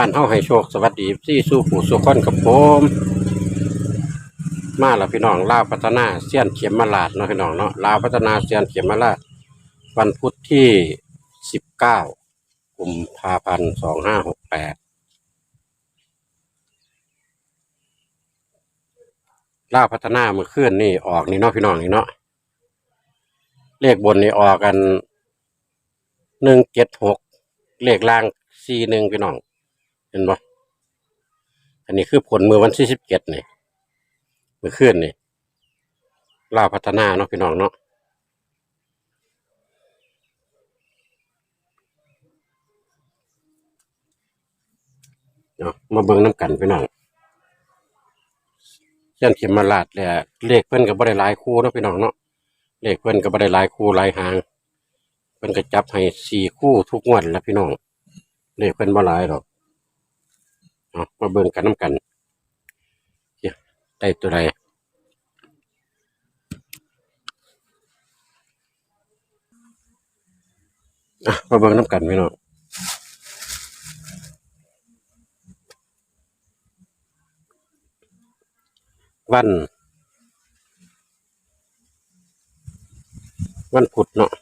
บ้านเฮาให้โชคสวัสดีที่สู้ผู้สู้คนกับผมมาแล้วพี่น้องลาวพัฒนาเสี้ยนเข็มมาลาดเนาะพี่น้องเนาะลาวพัฒนาเสี้ยนเข็มมาลาดวันพุธที่สิบเก้ากุมภาพันธ์สองห้าหกแปดลาวพัฒนาเมื่อคืนนี่ออกนี่เนาะพี่น้องนี่เนาะเลขบนนี่ออกกันหนึ่งเจ็ดหกเลขล่างสี่หนึ่งพี่น้อง เห็นบ่อันนี้คือผลเมื่อวันที่สิบเจ็ดนี่เมื่อคืนนี่ลาพัฒนาเนาะพี่น้องเนาะเนาะมาเบิ่งน้ำกันพี่น้องเส้นเข็มมาลาดแหละเลขเพิ่อนก็บ่ได้หลายคู่เนาะพี่น้องเนาะเลขเพิ่อนก็บ่ได้หลายคู่หลายหางเพิ่นก็จับให้สี่คู่ทุกงวดแล้วพี่น้องเลขเพิ่อนบ่หลายหรอก มาเบิ่งกันน้ำกันเหี้ยได้ตัวใดอะมาเบิ่งน้ำกันพี่น้องวัน วันพุธเนาะ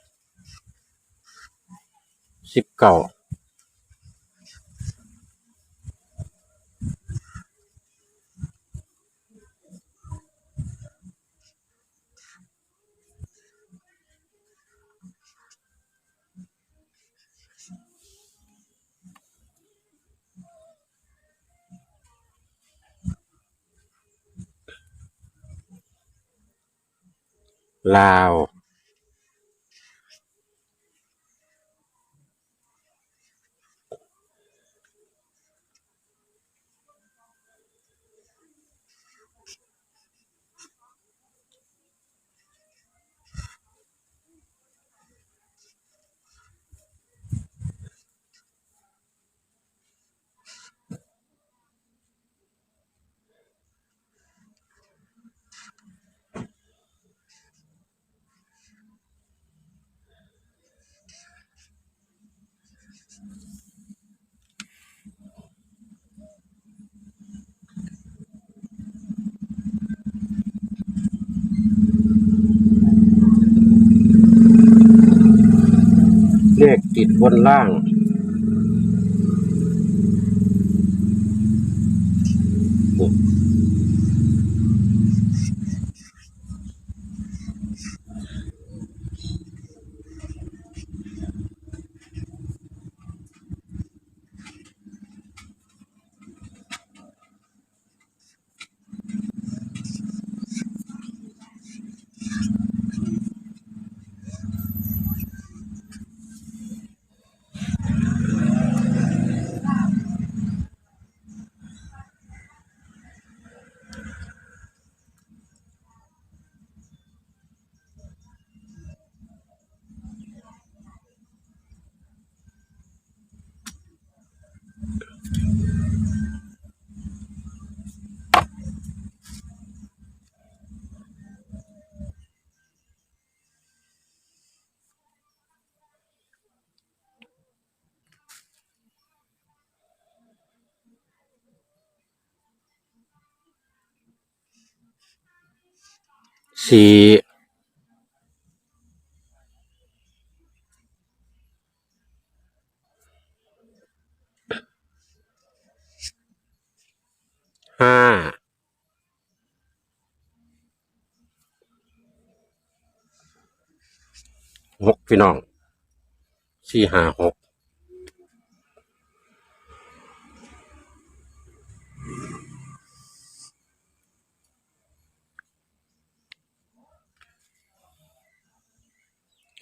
สิบเก้า ลาวเลข ติดบนล่าง สี่ห้าหกพี่น้องสี่ห้าหก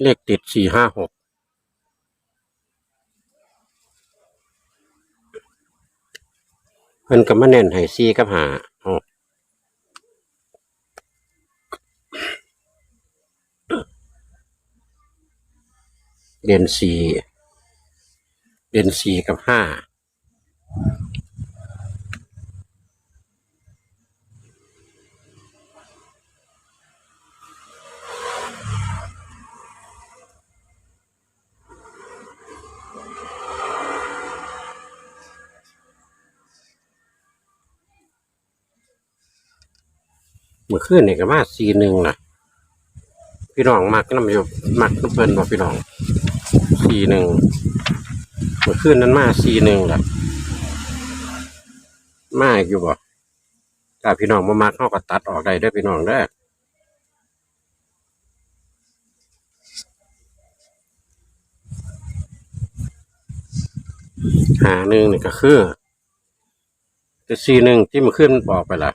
เลขติดสี่ห้าหกเพิ่นก็มาเน้นให้สี่กับหาอ๋อเด่นสี่เด่นสี่กับห้า มื่อคืนนี่ก็มาสี่หนึ่งนะพี่น้องมักน้ำอยู่มักน้ำเพลินบอกพี่น้องสี่หนึ่งเมื่อคืนนั้นมาสี่หนึ่งแหละมาอีกอยู่บ่ถ้าพี่น้องมามักเขาก็ตัดออกได้เด้พี่น้องเด้หาหนึ่งนี่ก็คือแต่สี่หนึ่งที่มันขึ้นบอกไปละ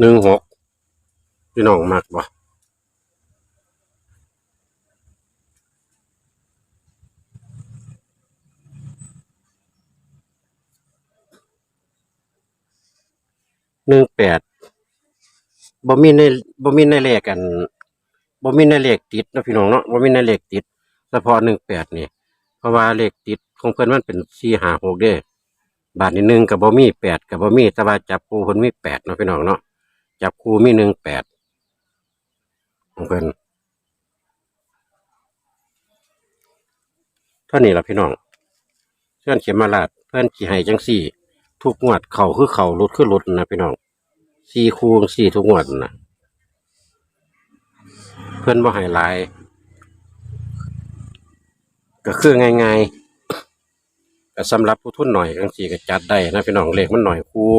หนึ่งหกพี่น้องมักบ่หนึ่งแปดบ่มีในบ่มีในเลขกันบ่มีในเลขติดนะพี่น้องเนาะบ่มีในเลขติดเฉพาะหนึ่งแปดนี่เพราะว่าเลขติดของเพิ่นมันเป็นสี่ห้าหกเด้บาทนี้หนึ่งกับบ่มีแปดกับบ่มีแต่ว่าจับคู่เพิ่นมีแปดเนาะพี่น้องเนาะ จับคู่มีหนึ่งแปดของเพิ่นเท่านี้ละพี่น้องเพื่อนเขียนมาลาดเพื่อนขี่ให้จังสี่ ทุกงวดเข่าคือเข่ารุดคือรุดนะพี่น้องสี่คู่สี่ทุกงวดนะเพื่อนบ่ให้หลายก็คือง่ายๆก็สำหรับผู้ทุนหน่อยจังสี่ก็จัดได้นะพี่น้องเลขมันหน่อยคู่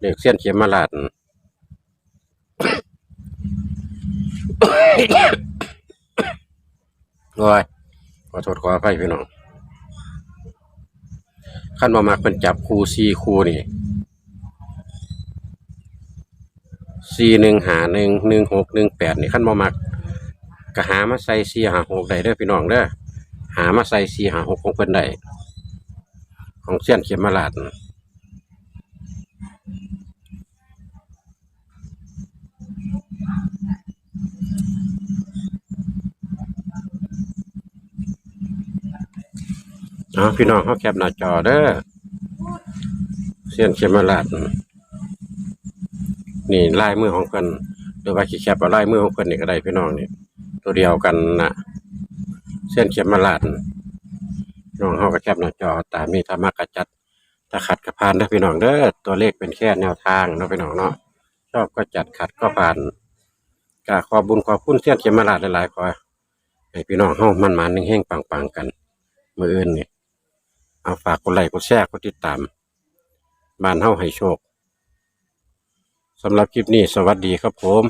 เลขเส้นเขียนมาลาด โอ้ยขอโทษขออภัยพี่น้องขั้นมามักเป็นจับคู่สี่คู่นี่สี่หนึ่งหาหนึ่งหนึ่งหกหนึ่งแปดนี่ขั้นมามักก็หามาใส่สี่หาหกได้เด้อพี่น้องเด้อหามาใส่สี่หาหกของเพิ่นได้ของเสี้ยนเขียนมาลาด เอาพี่น้องเขาแคปหน้าจอเด้อเสียนเขมราดนี่ลายมือของเพิ่นหรือว่าขีแคปเอาลายมือของเพิ่นนี่ก็ได้พี่น้องนี่ตัวเดียวกันนะเส้นเขมราดน้องเขาก็แคปหน้าจอตามนี้ถ้ามากระจัดถ้าขัดกระพานนะพี่น้องเด้อตัวเลขเป็นแค่แนวทางเนาะพี่น้องเนาะชอบก็จัดขัดก็ผ่านกาขอบุญขอบคุณเส้นเขมราดหลายๆขอให้พี่น้องเฮามันมันๆเฮงๆปังๆกัน มืออื่นนี่ เอาฝากกดไลค์กดแชร์กดติดตาม บ้านเฮาให้โชคสำหรับคลิปนี้สวัสดีครับผม